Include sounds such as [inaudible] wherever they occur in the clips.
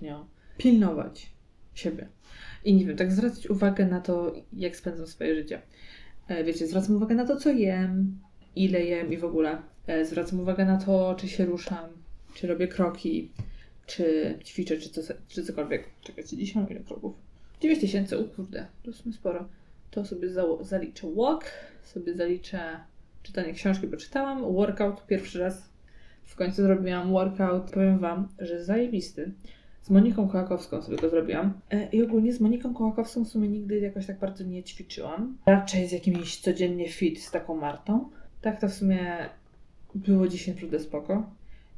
ostatnio pilnować siebie. I nie wiem, tak zwracać uwagę na to, jak spędzam swoje życie. E, Wiecie, zwracam uwagę na to, co jem, ile jem i w ogóle. E, Zwracam uwagę na to, czy się ruszam, czy robię kroki, czy ćwiczę, czy, co, czy cokolwiek. Czekajcie, dzisiaj mam ile kroków? 9 tysięcy, kurde, to jest sporo. To sobie za- zaliczę walk, sobie zaliczę czytanie książki, bo czytałam, workout pierwszy raz. W końcu zrobiłam workout, powiem Wam, że zajebisty. Z Moniką Kołakowską sobie go zrobiłam. E, I ogólnie z Moniką Kołakowską w sumie nigdy jakoś tak bardzo nie ćwiczyłam. Raczej z jakimś codziennie fit z taką Martą. Tak to w sumie było dzisiaj naprawdę spoko.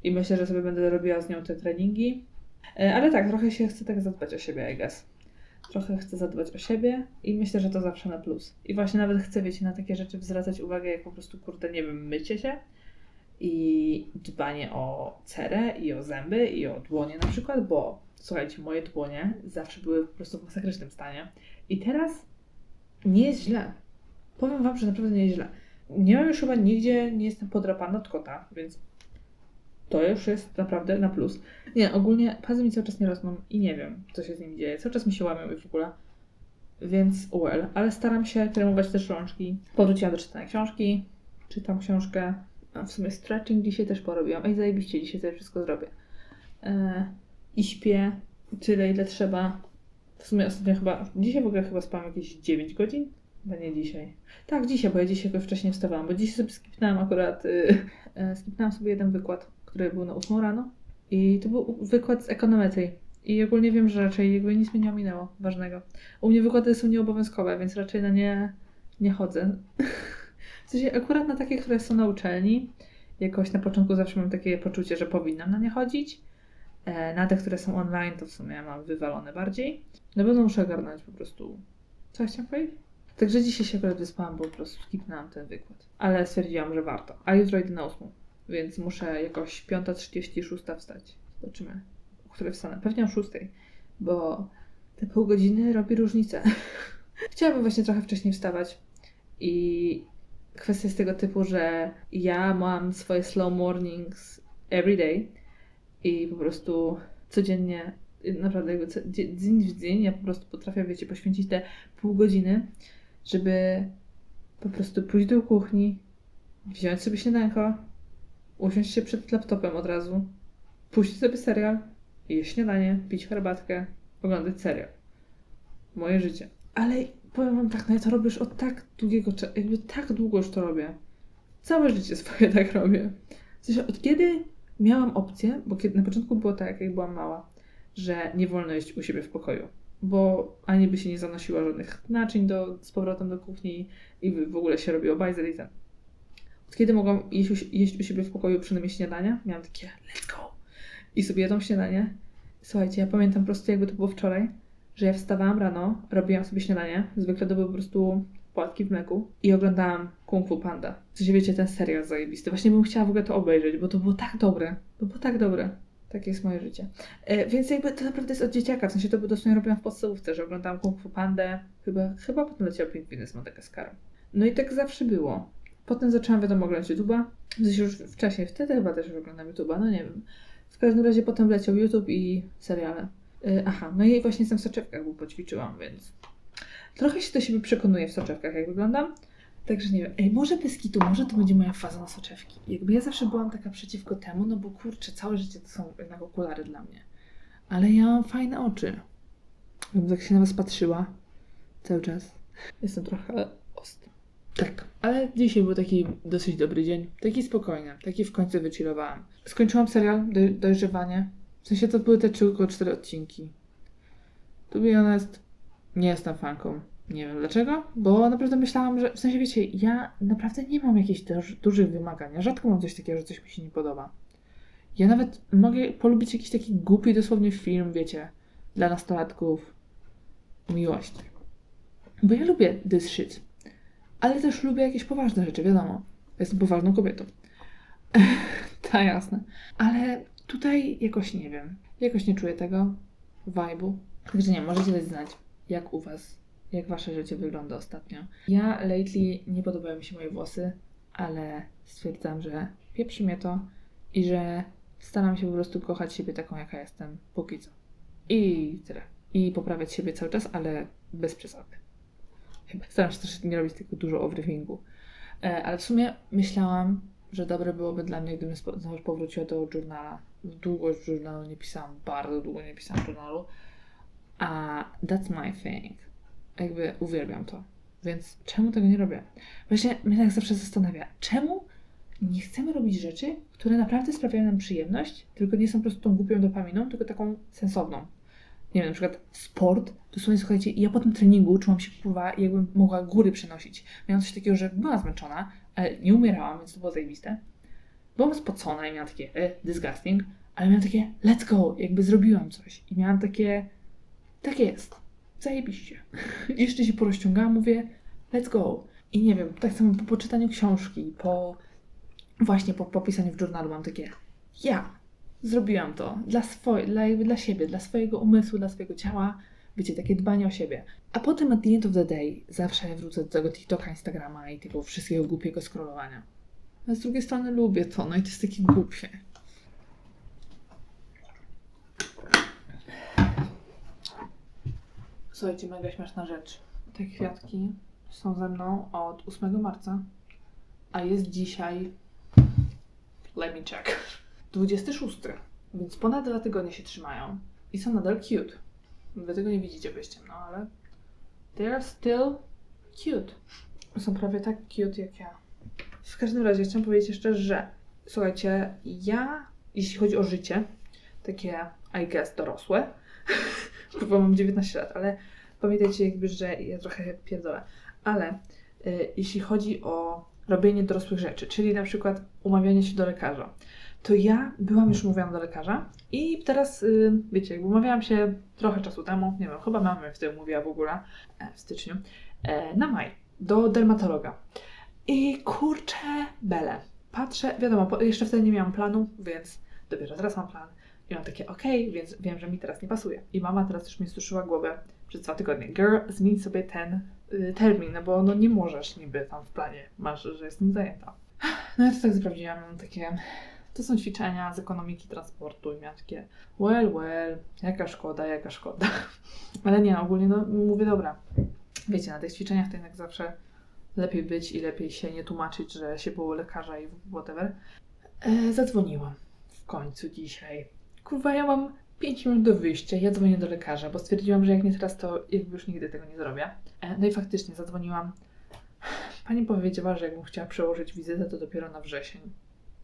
I myślę, że sobie będę robiła z nią te treningi. E, Ale tak, trochę się chcę tak zadbać o siebie, I guess. Trochę chcę zadbać o siebie i myślę, że to zawsze na plus. I właśnie nawet chcę, wiecie, na takie rzeczy zwracać uwagę, jak po prostu, kurde, nie wiem, mycie się i dbanie o cerę i o zęby i o dłonie na przykład, bo słuchajcie, moje dłonie zawsze były po prostu w masakrycznym stanie. I teraz nie jest źle. Powiem wam, że naprawdę nie jest źle. Nie mam już chyba nigdzie, nie jestem podrapana od kota, więc to już jest naprawdę na plus. Nie, ogólnie pazy mi cały czas nie rosną i nie wiem, co się z nimi dzieje. Cały czas mi się łamią i w ogóle. Więc well, ale staram się kremować też rączki. Powróciłam do czytania książki, czytam książkę. A w sumie stretching dzisiaj też porobiłam. Ej, zajebiście, dzisiaj sobie wszystko zrobię. E, I śpię tyle, ile trzeba. W sumie ostatnio chyba, dzisiaj w ogóle chyba spałam jakieś 9 godzin. Chyba nie dzisiaj. Tak, dzisiaj, bo ja dzisiaj jakoś wcześniej wstawałam, bo dzisiaj sobie skipnęłam akurat, y, y, skipnęłam sobie jeden wykład, który był na 8 rano i to był wykład z ekonometrii. I ogólnie wiem, że raczej jakby nic mnie nie ominęło ważnego. U mnie wykłady są nieobowiązkowe, więc raczej na nie nie chodzę. [laughs] Sensie akurat na takie, które są na uczelni, jakoś na początku zawsze mam takie poczucie, że powinnam na nie chodzić. E, Na te, które są online, to w sumie mam wywalone bardziej. Na pewno muszę ogarnąć po prostu. Co chciałam powiedzieć? Także dzisiaj się akurat wyspałam, bo po prostu skipnęłam ten wykład. Ale stwierdziłam, że warto. A jutro idę na 8, więc muszę jakoś 5.36 wstać. Zobaczymy, o której wstanę. Pewnie o 6, bo te pół godziny robi różnicę. [laughs] Chciałabym właśnie trochę wcześniej wstawać i kwestia jest tego typu, że ja mam swoje slow mornings every day i po prostu codziennie, naprawdę jakby co, dzie- dzień w dzień ja po prostu potrafię, wiecie, poświęcić te pół godziny, żeby po prostu pójść do kuchni, wziąć sobie śniadanko, usiąść się przed laptopem od razu, puścić sobie serial, jeść śniadanie, pić herbatkę, oglądać serial. Moje życie. Ale powiem wam tak, no ja to robię już od tak długiego czasu, jakby tak długo już to robię. Całe życie swoje tak robię. W sensie, od kiedy miałam opcję, bo kiedy, na początku było tak, jak byłam mała, że nie wolno jeść u siebie w pokoju, bo ani by się nie zanosiła żadnych naczyń do, z powrotem do kuchni i w ogóle się robiło bajzel i ten. Od kiedy mogłam jeść, jeść u siebie w pokoju przynajmniej śniadania, miałam takie let's go! I sobie jadłam śniadanie. Słuchajcie, ja pamiętam po prostu jakby to było wczoraj, że ja wstawałam rano, robiłam sobie śniadanie, zwykle to były po prostu płatki w mleku i oglądałam Kung Fu Panda. Sensie wiecie, ten serial zajebisty. Właśnie bym chciała w ogóle to obejrzeć, bo to było tak dobre. To było tak dobre. Takie jest moje życie. E, więc jakby to naprawdę jest od dzieciaka. W sensie to dosłownie robiłam w podstawówce, że oglądałam Kung Fu Pandę. Chyba, chyba potem leciał Pingwiny z Madagaskaru. No i tak zawsze było. Potem zaczęłam wiadomo oglądać YouTube'a. W sensie już wcześniej, wtedy chyba też już oglądam YouTube'a, no nie wiem. W każdym razie potem leciał YouTube i seriale. E, aha, no i właśnie jestem w soczewkach, bo poćwiczyłam, więc trochę się do siebie przekonuję w soczewkach, jak wyglądam. Także nie wiem. Ej, może bez kitu, może to będzie moja faza na soczewki. Jakby ja zawsze byłam taka przeciwko temu, no bo kurczę, całe życie to są jednak okulary dla mnie. Ale ja mam fajne oczy. Jakbym tak się na was patrzyła cały czas. Jestem trochę ostry. Tak, ale dzisiaj był taki dosyć dobry dzień. Taki spokojny, taki w końcu wychillowałam. Skończyłam serial Do- Dojrzewanie. W sensie to były te tylko cztery odcinki. To be honest, nie jestem fanką. Nie wiem dlaczego, bo naprawdę myślałam, że w sensie wiecie, ja naprawdę nie mam jakichś duż, dużych wymagań. Rzadko mam coś takiego, że coś mi się nie podoba. Ja nawet mogę polubić jakiś taki głupi dosłownie film, wiecie, dla nastolatków. Miłość. Bo ja lubię this shit. Ale też lubię jakieś poważne rzeczy, wiadomo. Jestem poważną kobietą. [laughs] Ta jasne. Ale tutaj jakoś nie wiem. Jakoś nie czuję tego vibe'u. Także nie, możecie dać znać, jak u was, jak wasze życie wygląda ostatnio. Ja lately nie podobają mi się moje włosy, ale stwierdzam, że pieprzy mnie to i że Staram się po prostu kochać siebie taką, jaka jestem, póki co. I tyle. I poprawiać siebie cały czas, ale bez przesady. Chyba. Staram się też nie robić tylko dużo overthinkingu. E, ale w sumie myślałam, że dobre byłoby dla mnie, gdybym powróciła do journala. Długo już journalu nie pisałam, bardzo długo nie pisałam journalu. A that's my thing. Jakby uwielbiam to. Więc czemu tego nie robię? Właśnie mnie tak zawsze zastanawia, czemu nie chcemy robić rzeczy, które naprawdę sprawiają nam przyjemność, tylko nie są po prostu tą głupią dopaminą, tylko taką sensowną. Nie wiem, na przykład sport, dosłownie słuchajcie, ja po tym treningu czułam się kurwa, jakbym mogła góry przenosić. Miałam coś takiego, że byłam zmęczona, ale nie umierałam, więc to było zajebiste. Byłam spocona i miałam takie e, disgusting, ale miałam takie let's go, jakby zrobiłam coś. I miałam takie, tak jest, zajebiście. [laughs] I jeszcze się porozciągałam, mówię let's go. I nie wiem, tak samo po poczytaniu książki, po właśnie po, po pisaniu w journalu mam takie ja zrobiłam to dla, swoje, dla, dla siebie, dla swojego umysłu, dla swojego ciała. Wiecie, takie dbanie o siebie. A potem at the end of the day zawsze wrócę do tego TikToka, Instagrama i tego wszystkiego głupiego scrollowania. Ale z drugiej strony lubię to, no i to jest takie głupie. Słuchajcie, mega śmieszna rzecz. Te kwiatki są ze mną od 8 marca, a jest dzisiaj Let me check. 26. Więc ponad dwa tygodnie się trzymają. I są nadal cute. Wy tego nie widzicie byście, no ale they are still cute. Są prawie tak cute jak ja. W każdym razie chciałam powiedzieć jeszcze, że słuchajcie, ja, jeśli chodzi o życie, takie I guess dorosłe, [laughs] bo mam 19 lat, ale pamiętajcie jakby, że ja trochę pierdolę. Ale y, jeśli chodzi o robienie dorosłych rzeczy, czyli na przykład umawianie się do lekarza, to ja byłam już umówiona do lekarza i teraz, y, wiecie, jakby umawiałam się trochę czasu temu, nie wiem, chyba mama mnie wtedy mówiła w ogóle, e, w styczniu, e, na maj, do dermatologa. I kurczę, bele. Patrzę, wiadomo, jeszcze wtedy nie miałam planu, więc dopiero teraz mam plan. I mam takie, okej, więc wiem, że mi teraz nie pasuje. I mama teraz już mi suszyła głowę przez dwa tygodnie. Girl, zmień sobie ten y, termin, no bo no nie możesz niby tam w planie, masz, że jestem zajęta. [sighs] No ja to tak sprawdziłam, mam takie, to są ćwiczenia z ekonomiki transportu i miałam takie, well, well, jaka szkoda, jaka szkoda. [laughs] Ale nie, ogólnie no mówię, dobra, wiecie, na tych ćwiczeniach to jednak zawsze lepiej być i lepiej się nie tłumaczyć, że się było lekarza i whatever. E, zadzwoniłam w końcu dzisiaj. Kurwa, ja mam 5 minut do wyjścia, ja dzwonię do lekarza, bo stwierdziłam, że jak nie teraz, to już nigdy tego nie zrobię. E, no i faktycznie zadzwoniłam. Pani powiedziała, że jakbym chciała przełożyć wizytę, to dopiero na wrzesień.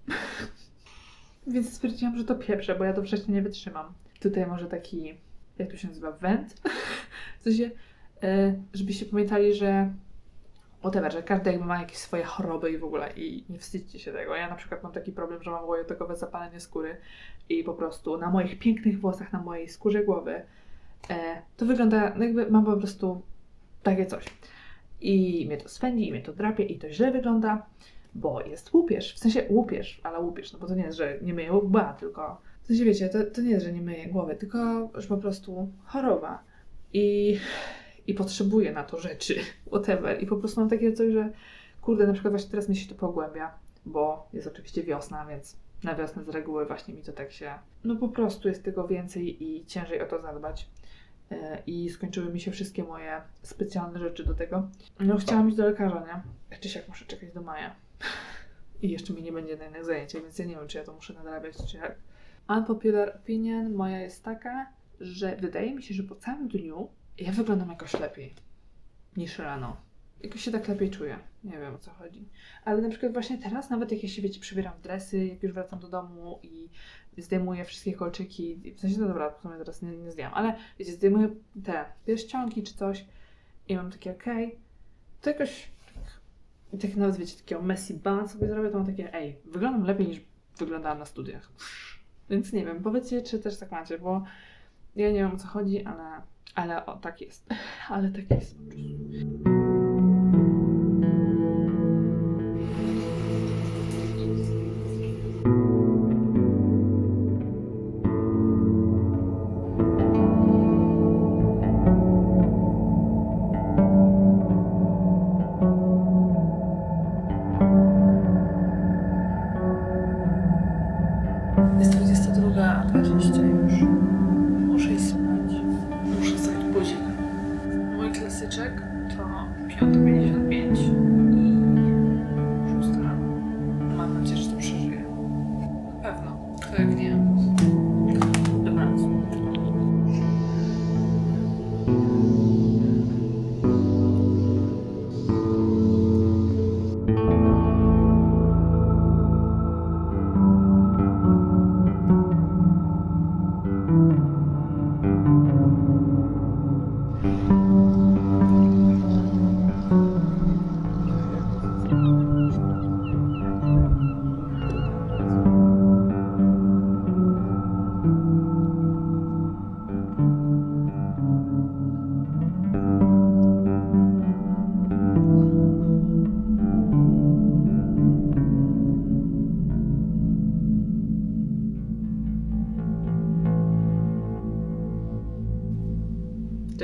[laughs] Więc stwierdziłam, że to pieprzę, bo ja do września nie wytrzymam. Tutaj może taki, jak to się nazywa, węd? [laughs] W sensie, e, żebyście pamiętali, że whatever, że każdy jakby ma jakieś swoje choroby i w ogóle i nie wstydźcie się tego. Ja na przykład mam taki problem, że mam łojotokowe zapalenie skóry i po prostu na moich pięknych włosach, na mojej skórze głowy e, to wygląda, no jakby mam po prostu takie coś. I mnie to swędzi, i mnie to drapie i to źle wygląda, bo jest łupież, w sensie łupież, ale łupież, no bo to nie jest, że nie myję łba, tylko w sensie wiecie, to, to nie jest, że nie myję głowy, tylko że po prostu choroba. I i potrzebuję na to rzeczy, [laughs] whatever. I po prostu mam takie coś, że kurde, na przykład właśnie teraz mi się to pogłębia, bo jest oczywiście wiosna, więc na wiosnę z reguły właśnie mi to tak się, no po prostu jest tego więcej i ciężej o to zadbać. E, I skończyły mi się wszystkie moje specjalne rzeczy do tego. No chciałam iść do lekarza, nie? Czy jak muszę czekać do maja. [laughs] I jeszcze mi nie będzie na innych zajęciach, więc ja nie wiem, czy ja to muszę nadrabiać, czy jak. Unpopular opinion moja jest taka, że wydaje mi się, że po całym dniu ja wyglądam jakoś lepiej niż rano. Jakoś się tak lepiej czuję. Nie wiem o co chodzi. Ale na przykład właśnie teraz, nawet jak ja się wiecie, przybieram w dresy, jak już wracam do domu i zdejmuję wszystkie kolczyki, w sensie, no dobra, w sumie teraz nie, nie zdjęłam, ale wiecie, zdejmuję te pierścionki czy coś i mam takie okej, okay, to jakoś tak, tak nawet wiecie, takiego messy bun sobie zrobię, to mam takie ej, wyglądam lepiej niż wyglądałam na studiach. [laughs] Więc nie wiem, powiedzcie, czy też tak macie, bo ja nie wiem o co chodzi, ale ale o, tak jest. [laughs] Ale tak jest.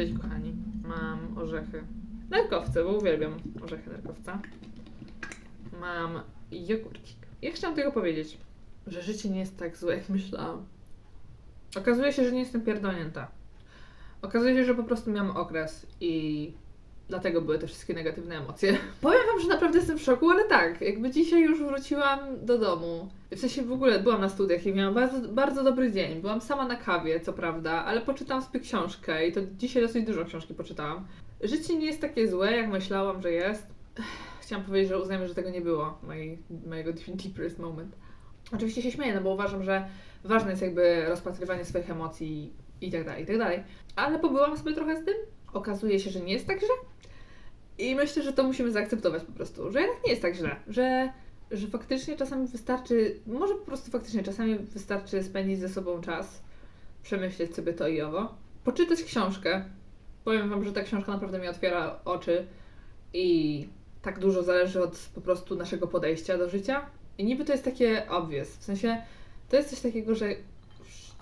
Cześć kochani. Mam orzechy. Nerkowce, bo uwielbiam orzechy nerkowca. Mam jogurcik. Ja chciałam tylko powiedzieć, że życie nie jest tak złe, jak myślałam. Okazuje się, że nie jestem pierdolnięta. Okazuje się, że po prostu miałam okres i dlatego były te wszystkie negatywne emocje. [laughs] Powiem wam, że naprawdę jestem w szoku, ale tak, jakby dzisiaj już wróciłam do domu. W sensie w ogóle byłam na studiach i miałam bardzo, bardzo dobry dzień. Byłam sama na kawie, co prawda, ale poczytałam sobie książkę i to dzisiaj dosyć dużo książki poczytałam. Życie nie jest takie złe, jak myślałam, że jest. [sighs] Chciałam powiedzieć, że uznajmy, że tego nie było, mojej, mojego [laughs] deepest moment. Oczywiście się śmieję, no bo uważam, że ważne jest jakby rozpatrywanie swoich emocji i tak dalej, i tak dalej. Ale pobyłam sobie trochę z tym. Okazuje się, że nie jest tak źle. I myślę, że to musimy zaakceptować po prostu, że jednak nie jest tak źle, że, że faktycznie czasami wystarczy, może po prostu faktycznie czasami wystarczy spędzić ze sobą czas, przemyśleć sobie to i owo, poczytać książkę. Powiem Wam, że ta książka naprawdę mi otwiera oczy i tak dużo zależy od po prostu naszego podejścia do życia. I niby to jest takie obvious, w sensie to jest coś takiego, że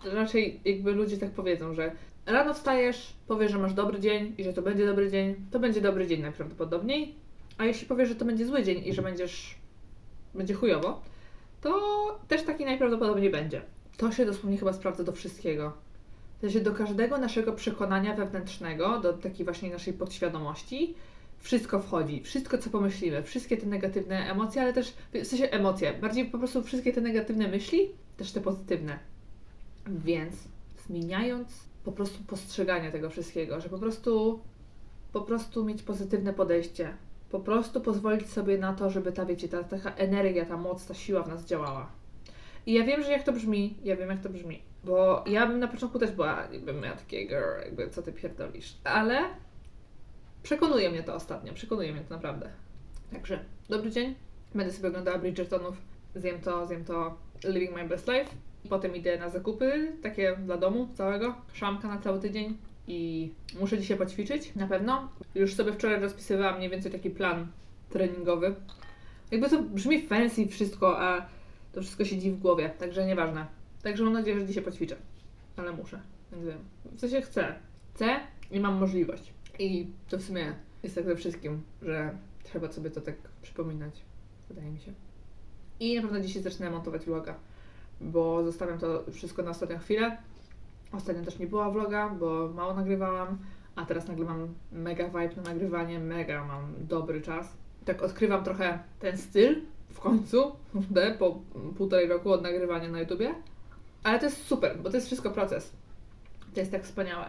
raczej jakby ludzie tak powiedzą, że rano wstajesz, powiesz, że masz dobry dzień i że to będzie dobry dzień, to będzie dobry dzień najprawdopodobniej. A jeśli powiesz, że to będzie zły dzień i że będziesz będzie chujowo, to też taki najprawdopodobniej będzie. To się dosłownie chyba sprawdza do wszystkiego. W sensie do każdego naszego przekonania wewnętrznego, do takiej właśnie naszej podświadomości, wszystko wchodzi. Wszystko, co pomyślimy, wszystkie te negatywne emocje, ale też, w sensie emocje, bardziej po prostu wszystkie te negatywne myśli, też te pozytywne. Więc zmieniając po prostu postrzeganie tego wszystkiego, że po prostu po prostu mieć pozytywne podejście. Po prostu pozwolić sobie na to, żeby ta, wiecie, ta taka energia, ta moc, ta siła w nas działała. I ja wiem, że jak to brzmi, ja wiem, jak to brzmi. Bo ja bym na początku też była, jakbym miała takie girl, jakby co ty pierdolisz. Ale przekonuje mnie to ostatnio, przekonuje mnie to naprawdę. Także, dobry dzień. Będę sobie oglądała Bridgertonów. Zjem to, zjem to Living My Best Life. Potem idę na zakupy, takie dla domu całego, szamka na cały tydzień i muszę dzisiaj poćwiczyć, na pewno. Już sobie wczoraj rozpisywałam mniej więcej taki plan treningowy. Jakby to brzmi fancy wszystko, a to wszystko siedzi w głowie, także nieważne. Także mam nadzieję, że dzisiaj poćwiczę, ale muszę, więc wiem. W sensie chcę. Chcę i mam możliwość. I to w sumie jest tak we wszystkim, że trzeba sobie to tak przypominać, wydaje mi się. I na pewno dzisiaj zacznę montować vloga bo zostawiam to wszystko na ostatnią chwilę. Ostatnio też nie była vloga, bo mało nagrywałam, a teraz nagrywam mega vibe na nagrywanie, mega mam dobry czas. Tak odkrywam trochę ten styl w końcu, po półtorej roku od nagrywania na YouTubie. Ale to jest super, bo to jest wszystko proces. To jest tak wspaniałe.